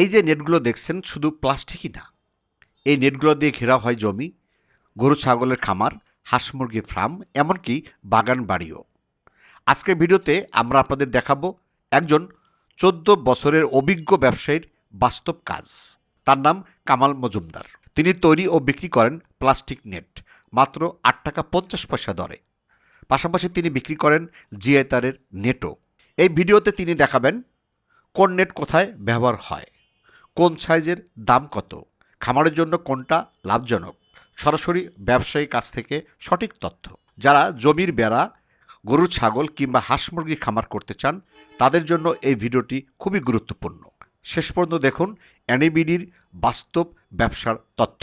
এই যে নেটগুলো দেখছেন, শুধু প্লাস্টিকই না, এই নেটগুলো দিয়ে ঘেরা হয় জমি, গরু, ছাগলের খামার, হাঁস মুরগি ফার্ম এমনকি বাগান বাড়িও। আজকের ভিডিওতে আমরা আপনাদের দেখাবো একজন চোদ্দ বছরের অভিজ্ঞ ব্যবসায়ীর বাস্তব কাজ। তার নাম কামাল মজুমদার। তিনি তৈরি ও বিক্রি করেন প্লাস্টিক নেট, মাত্র আট টাকা পঞ্চাশ পয়সা দরে। পাশাপাশি তিনি বিক্রি করেন জিআই তারের নেটও। এই ভিডিওতে তিনি দেখাবেন কোন নেট কোথায় ব্যবহার হয়। কোন সাইজের দাম কত? খামারের জন্য কোনটা লাভজনক? সরাসরি ব্যবসায়ীর কাছ থেকে সঠিক তথ্য। যারা জমির বেড়া, গরু, ছাগল কিংবা হাঁস মুরগি খামার করতে চান, তাদের জন্য এই ভিডিওটি খুবই গুরুত্বপূর্ণ। শেষ পর্যন্ত দেখুন অ্যানিবিডির বাস্তব ব্যবসার তথ্য।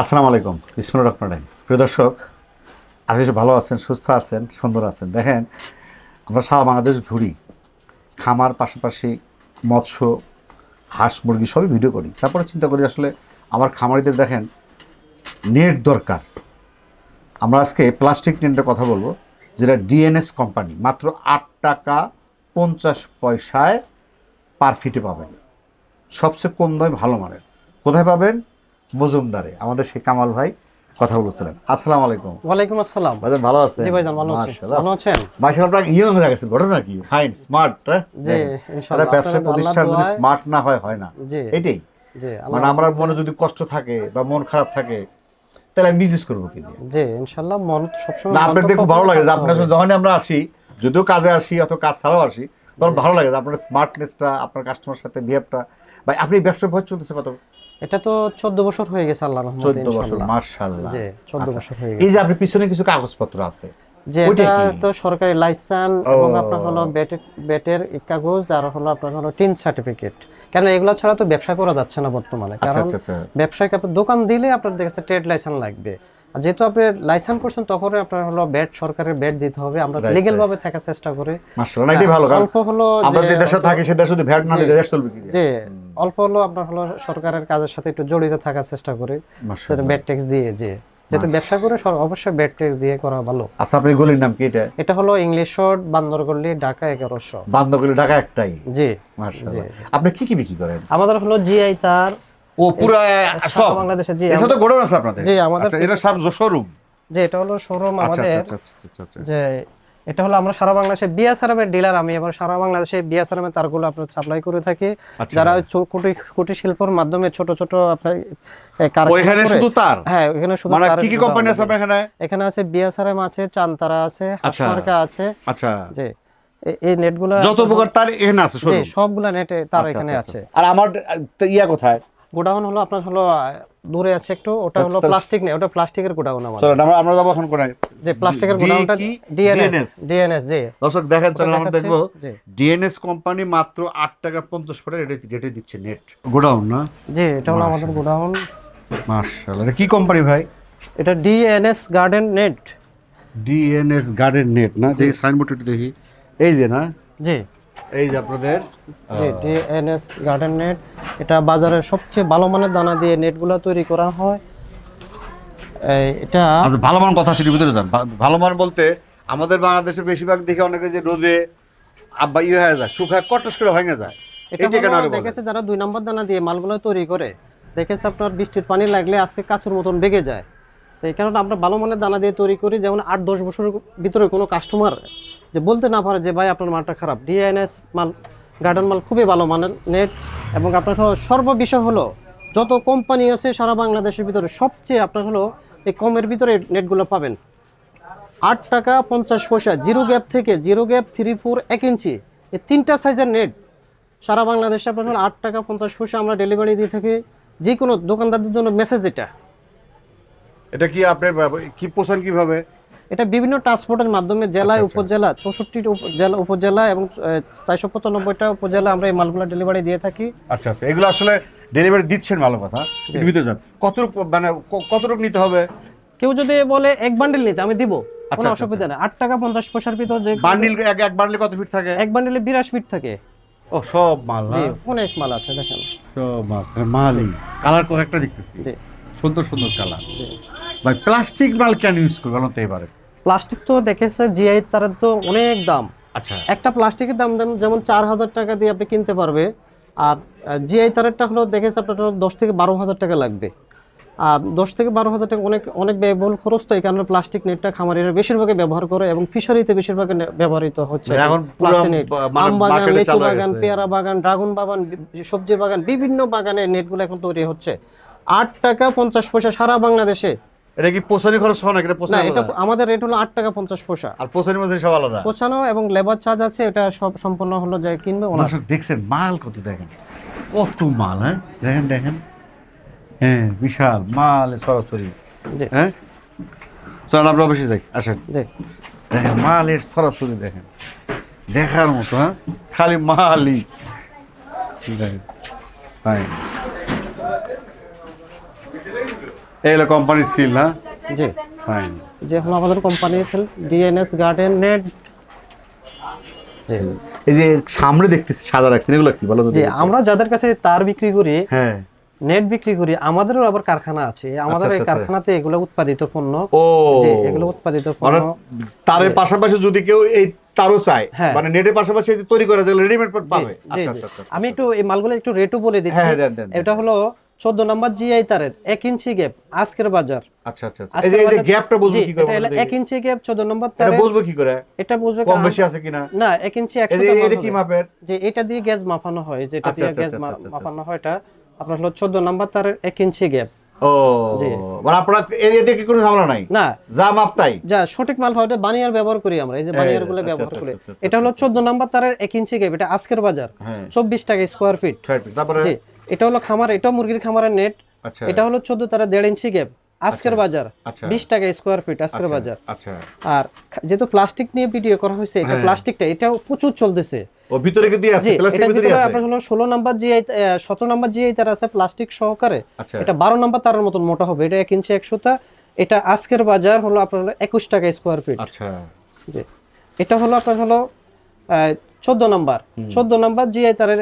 আসসালামু আলাইকুম ইসমুল রহমান প্রিয় দর্শক আপনি ভালো আছেন, সুস্থ আছেন, সুন্দর আছেন। দেখেন আমরা সারা বাংলাদেশ ঘুরি, খামার, পাশাপাশি মৎস্য, হাঁস, মুরগি সবই ভিডিও করি। তারপরে চিন্তা করি আসলে আমার খামারিদের দেখেন নেট দরকার। আমরা আজকে প্লাস্টিক নেটের কথা বলব, যেটা ডিএনএস কোম্পানি মাত্র আট টাকা পঞ্চাশ পয়সায় পার ফিটে পাবেন। সবচেয়ে কম দামে ভালো মানের। কোথায় পাবেন? মজুমদারে, আমাদের সেই কামাল ভাই। কথা বলছিলেন আসসালামু আলাইকুম। ওয়ালাইকুম আসসালাম। ভাইজান ভালো আছেন? জি ভাইজান ভালো আছি। ভালো আছেন? মাশাআল্লাহ আপনার ইয়ং হয়ে গেছেন? ঘটনা কি? ফাইন স্মার্ট জি ইনশাআল্লাহ। ব্যবসা প্রতিষ্ঠান যদি স্মার্ট না হয় হয় না। জি। এটাই। জি মানে আমরা মনে যদি কষ্ট থাকে বা মন খারাপ থাকে তাহলে আমি বিজনেস করব কি দিয়ে? জি ইনশাআল্লাহ মন সবসময় না আপনার দেখে খুব ভালো লাগে যে আপনার। সাথে যখনই আমরা আসি যদিও কাজে আসি অথবা কাজ ছাড়াও আসি তখন ভালো লাগে যে আপনার স্মার্টনেসটা আপনার কাস্টমার সাথে বিহেভটা ভাই আপনি ব্যবসা ভয় চলতেছে কত? এটা তো 14 বছর হয়ে গেছে আল্লাহর রহমতে চোদ্দ বছর ইনশাআল্লাহ মার্শাল্লাহ জি 14 আচ্ছা। বছর হয়ে গেছে। এই যে আপনি পিছনে কিছু কাগজপত্র আছে যে এটা তো সরকারি লাইসেন্স এবং আপনার হলো বেটের বেটের কাগজ আর হলো আপনার হলো টিন সার্টিফিকেট। কারণ এগুলো ছাড়া তো ব্যবসা করা যাচ্ছে না বর্তমানে। আচ্ছা কারণ আচ্ছা ব্যবসায়িক আপনার দোকান দিলে আপনার দেখছে ট্রেড লাইসেন্স লাগবে। আর যেহেতু আপনি লাইসেন্স করছেন তখন আপনার হলো ব্যাট সরকারের ব্যাট দিতে হবে। আমরা লিগেল ভাবে থাকার চেষ্টা করি। মার্শাল্লাহ না এটাই ভালো। কারণ অল্প হলো আমরা যে দেশে থাকি সে দেশে যদি ভ্যাট না দিলে দেশ চলবে কি দিয়ে? অল্প হলো আপনার হলো সরকারের কাজের সাথে একটু জড়িত থাকার চেষ্টা করি মাশাআল্লাহ। ব্যাট ট্যাক্স দিয়ে যে যেহেতু ব্যবসা করে অবশ্যই ব্যাট ট্যাক্স দিয়ে করা ভালো। আচ্ছা আপনি গলির নাম কি এটা? এটা হলো ইংলিশ রোড বান্দরগল্লি ঢাকা এগারোশো। বান্দরগলি ঢাকা একটাই? জি। আপনি কি কি বিক্রি করেন? আমাদের হলো জিআই তার ও পুরো সারা বাংলাদেশে জি এসব তো গোডাউন আছে আপনাদের। জি, আমাদের- আচ্ছা এটা সব শোরুম যে এটা হলো শোরুম আচ্ছা আমাদের আচ্ছা আচ্ছা। যে এটা হলো আমরা সারা বাংলাদেশে বিএসআরএম ডিলার আমি এবার সারা বাংলাদেশে বিএসআরএম এর তারগুলো আপনার সাপ্লাই করে থাকি। আচ্ছা। যারা চো- কুটি শিল্পর মাধ্যমে ছোট ছোট আপনার ওইখানে শুধু তার? হ্যাঁ এখানে শুধু মানে কি কি কোম্পানি আছে। আপনার এখানে? এখানে আছে বিএসআরএম আছে চান্তারা আছে আচ্ছা। হাসমার্কা আছে। আচ্ছা। এ- এই নেটগুলো যত প্রকার তার এখানে আছে সবগুলা নেটে তার এখানে আছে। আর আমার ইয়া কোথায়? গোডাউন হলো আপনার হলো দূরে আছে একটু ওটা হলো প্লাস্টিক নেই ওটা প্লাস্টিকের গোডাউন আমাদের। চলো আমরা আমরা যাব এখন কোনায় যে প্লাস্টিকের গোডাউনটা? ডিএনএস ডিএনএস জি। দর্শক দেখেন চলো আমরা। দেখব। ডিএনএস কোম্পানি মাত্র আট টাকা পঞ্চাশ পয়সা রেটে রেটে দিচ্ছে নেট গোডাউন না? জি এটা হলো আমাদের গোডাউন। মার্শাল্লাহ এটা কি কোম্পানি ভাই? এটা DNS garden net DNS garden net না? যে সাইনবোর্ডটা দেখি। এই যে না? জি। এই যে আপনাদের? জি ডিএনএস গার্ডেন নেট এটা বাজারের সবচেয়ে ভালো মানের দানা দিয়ে নেটগুলো তৈরি করা হয়। এই, এটা আচ্ছা ভালো মান কথা সেটির ভিতরে যান ভালো মান বলতে আমাদের বাংলাদেশে বেশিরভাগ দেখে অনেকে যে রোদে আব্বা ইয়ে হয়ে যায় শুকায় কটস করে ভেঙে যায়। এটা? দেখেছে যারা দুই নম্বর দানা দিয়ে মালগুলো তৈরি করে দেখেছে আপনার বৃষ্টির পানি লাগলে আজকে কাঁচুর মতন বেগে যায়। তো এই কারণে আমরা ভালো মানের দানা দিয়ে তৈরি করি যেমন আট দশ বছরের ভিতরে কোনো কাস্টমার যে বলতে না পারে যে, ভাই, আপনার মালটা খারাপ। ডিএনএস মাল গার্ডেন মাল খুবই ভালো মানের নেট এবং আপনার হলো সর্ববিষয় হলো, যত কোম্পানি আছে সারা বাংলাদেশের ভিতরে সবচেয়ে আপনার হলো এই কমের ভিতরে নেটগুলো পাবেন। আট টাকা পঞ্চাশ পয়সা জিরো গ্যাপ থেকে জিরো গ্যাপ থ্রি ফোর এক ইঞ্চি, এই তিনটা সাইজের নেট সারা বাংলাদেশে আপনার হলো আট টাকা পঞ্চাশ পয়সা আমরা ডেলিভারি দিয়ে থাকি যে কোনো দোকানদারদের জন্য মেসেজ এটা। এটা কি আপনার কি পোষণ কীভাবে? এটা বিভিন্ন ট্রান্সপোর্টের মাধ্যমে জেলায় আচ্ছা, আচ্ছা। উপজেলা চৌষট্টি জেলা উপজেলা এবং চারশো পঁচানব্বইটা উপজেলা আমরা এই মালগুলো ডেলিভারি দিয়ে থাকি। আচ্ছা আচ্ছা। এগুলো আসলে ডেলিভারি দিচ্ছেন ভালো কথা ভিতরে যান। কতটুকু মানে কতটুকু নিতে হবে? কেউ যদি বলে এক বান্ডেল নিতে আমি দিব আচ্ছা, কোনো অসুবিধা নেই। আট টাকা পঞ্চাশ পয়সার ভিতর যে বান্ডিল এক এক বান্ডিলে কত ফিট থাকে? এক বান্ডেলে বিরাশ ফিট থাকে। ও সব মাল অনেক মাল আছে দেখেন। সব মাল মালই কালার কয়েকটা দেখতেছি। সুন্দর সুন্দর কালার। ভাই প্লাস্টিক মাল কেন ইউজ করবে বলুন তো এবারে? প্লাস্টিক তো দেখেছে জিআই তার তো অনেক দাম। আচ্ছা। একটা প্লাস্টিকের দাম যেমন চার হাজার টাকা দিয়ে আপনি কিনতে পারবে আর জিআই তারেরটা হলো দেখেছে আপনার দশ থেকে বারো হাজার টাকা লাগবে। আর দশ থেকে বারো হাজার টাকা অনেক অনেক ব্যয়বহুল খরচ তো এই কারণে প্লাস্টিক নেটটা খামারিরা বেশিরভাগই ব্যবহার করে এবং ফিশারিতে বেশিরভাগ ব্যবহৃত হচ্ছে মানে এখন প্লাস্টিক নেট মানে আম বাগান লিচু বাগান পেয়ারা বাগান ড্রাগন বাগান বি- সবজি বাগান বিভিন্ন বাগানে নেটগুলো এখন তৈরি হচ্ছে। আট টাকা পঞ্চাশ পয়সা সারা বাংলাদেশে। এটা কি পোষানি খরচ সহ নাকি? পোষানি এটা? আমাদের রেট হলো আট টাকা পঞ্চাশ পয়সা। আর পোষানি মাঝে সব আলাদা? পৌঁছানো এবং লেবার চার্জ আছে এটা সব সম্পূর্ণ হলো যে কিনবে ওনার দেখছেন মাল কত দেখেন? কত মাল হ্যাঁ? দেখেন দেখেন। হ্যাঁ বিশাল মাল সরাসরি। হ্যাঁ? চল আমরা অবশ্যই যাই আসেন। দেখেন মালের সরাসরি দেখেন। দেখার মতো হ্যাঁ? খালি মালই। দেখেন Fine. এই হলো কোম্পানির সিল না জি। ফাইন যে হলো আমাদের কোম্পানি ডিএনএস গার্ডেন নেট জি। এই যে সামনে দেখতেছি সাদা রাখছেন এগুলো কি বলো জি আমরা যাদের কাছে তার বিক্রি করি হ্যাঁ। নেট বিক্রি করি আমাদেরও আবার কারখানা আছে। আমাদের এই আচ্ছা, আচ্ছা। কারখানাতে এগুলো উৎপাদিত পণ্য। ও। এগুলো উৎপাদিত পণ্য। মানে তারের পাশাপাশি যদি কেউ এই তারও চায় হ্যাঁ। মানে নেটের পাশাপাশি তৈরি করে রেডিমেড পাবে। আচ্ছা। আচ্ছা আচ্ছা। আমি একটু এই মালগুলো একটু রেটও বলে দিচ্ছি। হ্যাঁ। এটা হলো চোদ্দ নম্বর জিআই তারের এক ইঞ্চি গ্যাপ আজকের বাজার। আচ্ছা আচ্ছা আচ্ছা। এই যে গ্যাপটা বুঝব কি করে এটা এক ইঞ্চি গ্যাপ চোদ্দ নম্বর বুঝব কি করে? এটা বুঝবে কম বেশি আছে কিনা? না এক ইঞ্চি একশো এটা কি মাপের? যে এটা দিয়ে গ্যাস মাপানো হয় যেটা আচ্ছা, দিয়ে গ্যাস আচ্ছা, মাপানো হয় এটা আপনার হলো চোদ্দ নাম্বার তারের এক ইঞ্চি গ্যাপ ও। মানে আপনারা কি কোনো ঝামেলা নাই? না। যা মাপ তাই? যা সঠিক মাল হয় বানিয়ার ব্যবহার করি আমরা এই যে বানিয়ারগুলো ব্যবহার করি। এটা হলো চোদ্দ নাম্বার তারের এক ইঞ্চি গ্যাপ এটা আজকের বাজার। হ্যাঁ। চব্বিশ টাকা স্কোয়ার ফিট তারপরে? এটা হলো খামার এটাও মুরগির খামারের নেট আচ্ছা। এটা হলো চোদ্দ তারা দেড় ইঞ্চি গ্যাপ আজকের বাজার আচ্ছা। বিশ টাকা স্কোয়ার ফিট আজকের আচ্ছা, বাজার। আচ্ছা। আর যেহেতু প্লাস্টিক নিয়ে ভিডিও করা হয়েছে এটা হ্যাঁ। প্লাস্টিকটা এটাও প্রচুর চলতেছে। ও ভিতরে কি দিয়ে আছে প্লাস্টিক ভিতরে আছে? আপনার হলো ষোলো নাম্বার জিআই সতেরো নাম্বার জিআই তার আছে প্লাস্টিক সহকারে। আচ্ছা। এটা বারো নাম্বার তারের মতন মোটা হবে এটা এক ইঞ্চি একশোটা এটা আজকের বাজার হলো আপনার হলো একুশ টাকা স্কোয়ার ফিট আচ্ছা। জি। এটা হলো আপনার হলো চোদ্দ নাম্বার। চোদ্দ নাম্বার জিআই তারের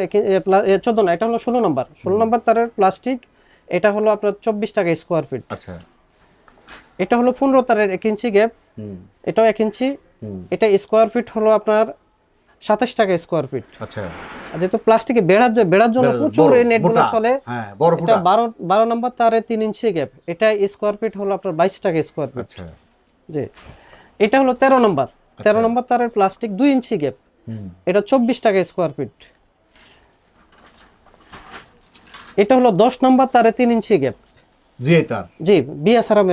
চোদ্দ না এটা হলো ষোলো নাম্বার। ষোলো নাম্বার তারের প্লাস্টিক এটা হলো আপনার চব্বিশ টাকা স্কোয়ার ফিট আচ্ছা। এটা হলো পনেরো তারের এক ইঞ্চি গ্যাপ এটাও এক ইঞ্চি। এটা স্কোয়ার ফিট হলো আপনার সাতাশ টাকা স্কোয়ার ফিট আচ্ছা। যেহেতু প্লাস্টিকে বেড়ার বেড়ার জন্য বেড়ার জন্য প্রচুর এই নেটগুলো চলে। হ্যাঁ এটা ফুটা বারো বারো নম্বর তারে তিন ইঞ্চি গ্যাপ এটা স্কোয়ার ফিট হলো আপনার বাইশ টাকা স্কোয়ার ফিট আচ্ছা। জি। এটা হলো তেরো নম্বর। তেরো নম্বর তারের প্লাস্টিক দুই ইঞ্চি গ্যাপ এটা চব্বিশ টাকা স্কোয়ার ফিট এটা হলো দশ নম্বর তারে তিন ইঞ্চি গ্যাপ জি জি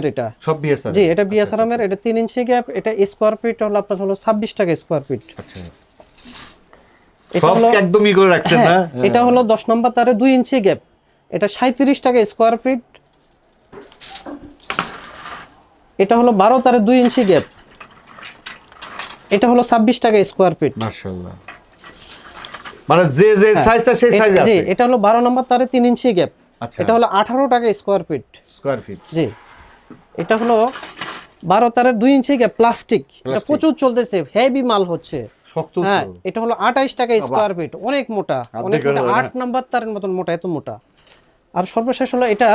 এটা। সব বিয়ে জি এটা বিএসআরামের এটা তিন ইঞ্চি গ্যাপ এটা স্কোয়ার ফিট হলো আপনার হলো ছাব্বিশ টাকা স্কোয়ার ফিট আচ্ছা। এটা সব হলো একদমই করে রাখছেন না হ্যাঁ, এটা হলো দশ নম্বর তারে দুই ইঞ্চি গ্যাপ এটা সাঁত্রিশ টাকা স্কোয়ার ফিট এটা হলো বারো তারে দুই ইঞ্চি গ্যাপ এটা হলো ছাব্বিশ টাকা স্কোয়ার ফিট মাশাআল্লাহ। মানে যে যে সাইজ সেই সাইজ আছে জি এটা হলো বারো নম্বর তারে তিন ইঞ্চি গ্যাপ আচ্ছা। এটা হলো আঠারো টাকা স্কোয়ার ফিট স্কয়ার ফিট জি। এটা হলো বারো তারের দুই ইঞ্চি গ্যাপ প্লাস্টিক এটা প্রচুর চলতেছে হেভি মাল হচ্ছে। শক্ত হ্যাঁ এটা হলো আঠাইশ টাকা স্কোয়ার ফিট অনেক মোটা। অনেক মোটা। হলো, আট নাম্বার তারের মতন মোটা এত মোটা। আর সর্বশেষ হলো এটা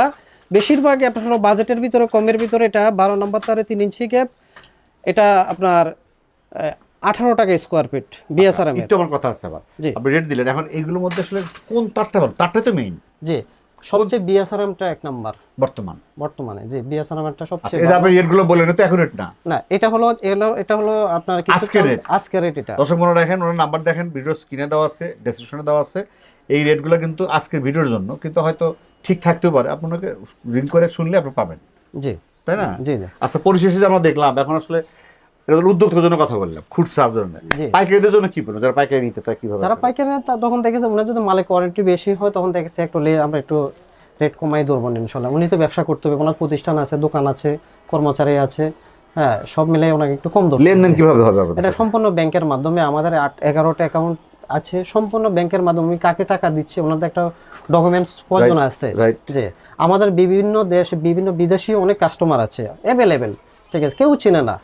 বেশিরভাগ আপনার বাজেটের ভিতরে কমের ভিতরে এটা বারো নাম্বার তারে তিন ইঞ্চি গ্যাপ এটা আপনার আঠারো টাকা স্কোয়ার ফিট বিএসআর একটু আমার কথা আছে আবার। জি। আপনি রেট দিলেন এখন এইগুলোর মধ্যে আসলে কোন তারটা ভালো? তারটা তো মেইন জি সবচেয়ে বিএসআরএমটা এক নাম্বার। বর্তমান। বর্তমানে জি বিএসআরএমটা আচ্ছা সবচেয়ে এই যে ভালো। আপনি রেটগুলো বললেন তো এখন রেট না। না এটা হলো এটা হলো আপনার কি আজকে রেট? আজকের রেট এটা। দর্শক মনে রাখেন ওনার নাম্বার দেখেন ভিডিও স্ক্রিনে দেওয়া আছে ডেসক্রিপশনে দেওয়া আছে। এই রেটগুলো কিন্তু আজকের ভিডিওর জন্য কিন্তু হয়তো ঠিক থাকতেও পারে। আপনাকে রিং করে শুনলে আপনি পাবেন। জি। তাই না? জি জি। আচ্ছা পরিশেষে আমরা দেখলাম এখন আসলে এটা হলো উদ্যোক্তার জন্য কথা বললাম খুচরা জন্য। পাইকারিদের জন্য কি বলব যারা পাইকারি নিতে চায় কীভাবে? যারা পাইকারি তখন দেখেছে যদি মালের কোয়ালিটি বেশি হয় তখন দেখেছে একটু আমরা একটু রেট কমাই ইনশাল্লাহ। উনি তো ব্যবসা করতে হবে ওনার প্রতিষ্ঠান আছে দোকান আছে কর্মচারী আছে হ্যাঁ সব ওনাকে একটু কম ধরতে লেনদেন কীভাবে হবে এটা সম্পূর্ণ ব্যাংকের মাধ্যমে আমাদের আট এগারোটা অ্যাকাউন্ট আছে সম্পূর্ণ ব্যাংকের মাধ্যমে। কাকে টাকা দিচ্ছে? ওনাদের একটা ডকুমেন্টস প্রয়োজন আছে. যে আমাদের বিভিন্ন দেশ বিভিন্ন বিদেশি অনেক কাস্টমার আছে অ্যাভেলেবেল ঠিক আছে? কেউ চিনে না।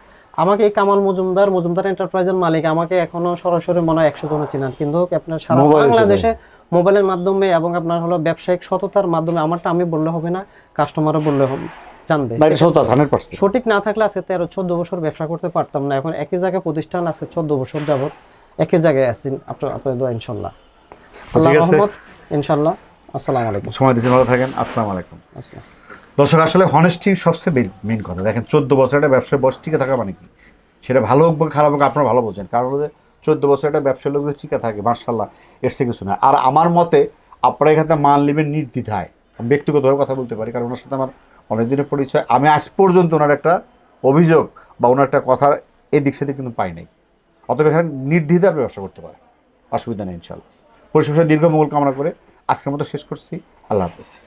আমাকে কামাল মজুমদার মজুমদার এন্টারপ্রাইজের মালিক। আমাকে এখনও সরাসরি মনে হয় একশো জন চিনেন। কিন্তু আপনার সারা বাংলাদেশে মোবাইলের মাধ্যমে এবং আপনার হলো ব্যবসায়িক সততার মাধ্যমে আমারটা আমি বললে হবে না কাস্টমারও বললে হবে। জানবে। সঠিক না থাকলে আজকে তেরো চোদ্দ বছর ব্যবসা করতে পারতাম না। এখন একই জায়গায় প্রতিষ্ঠান আছে চোদ্দ বছর যাবত একই জায়গায় আছি। আপনার আপনার দোয়া ইনশাল্লাহ। আল্লাহ। রহমত। ইনশাল্লাহ। আসসালামু আলাইকুম। সময় দিচ্ছেন ভালো থাকেন। আসসালামু আলাইকুম। আসসালাম। দর্শক, আসলে হনেস্টি সবচেয়ে মেন কথা। দেখেন, চোদ্দ বছর একটা ব্যবসায় বয়স টিকে থাকা মানে কি? সেটা ভালো হোক বা খারাপ হোক, আপনারা ভালো বোঝেন। কারণ হচ্ছে চোদ্দ বছর একটা ব্যবসার লোক টিকে থাকে মার্শাল্লাহ এর থেকে কিছু না। আর আমার মতে, আপনারা এখান মাল নেবেন নির্দ্বিধায়। আমি ব্যক্তিগতভাবে কথা বলতে পারি, কারণ ওনার সাথে আমার অনেক দিনের পরিচয়। আমি আজ পর্যন্ত ওনার একটা অভিযোগ বা ওনার একটা কথা এই দিক সেদিক কিন্তু পাই নাই। অতএব এখানে নির্দ্বিধায় আপনি ব্যবসা করতে পারেন। অসুবিধা নেই ইনশাল্লাহ পরিশেষে দীর্ঘ মঙ্গল কামনা করে আজকের মতো শেষ করছি। আল্লাহ হাফেজ।